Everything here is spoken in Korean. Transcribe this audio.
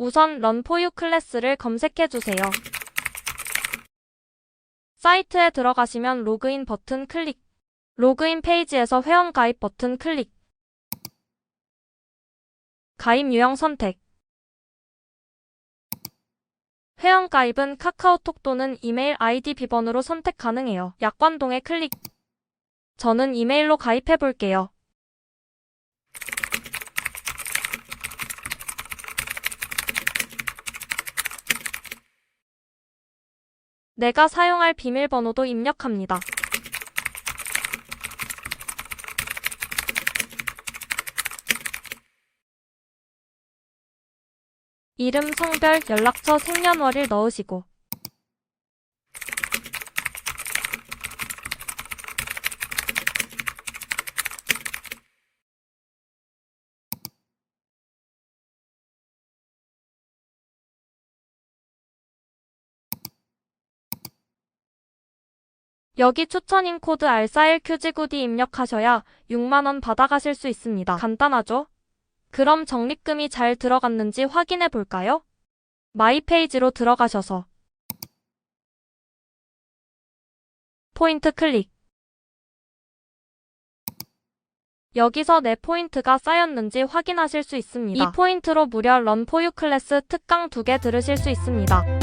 우선 런포유 클래스를 검색해 주세요. 사이트에 들어가시면 로그인 버튼 클릭. 로그인 페이지에서 회원 가입 버튼 클릭. 가입 유형 선택. 회원 가입은 카카오톡 또는 이메일 아이디 비번으로 선택 가능해요. 약관동에 클릭. 저는 이메일로 가입해 볼게요. 내가 사용할 비밀번호도 입력합니다. 이름, 성별, 연락처, 생년월일 넣으시고 여기 추천인 코드 R41QG9D 입력하셔야 6만원 받아가실 수 있습니다. 간단하죠? 그럼 적립금이 잘 들어갔는지 확인해 볼까요? 마이 페이지로 들어가셔서 포인트 클릭 여기서 내 포인트가 쌓였는지 확인하실 수 있습니다. 이 포인트로 무려 런포유 클래스 특강 2개 들으실 수 있습니다.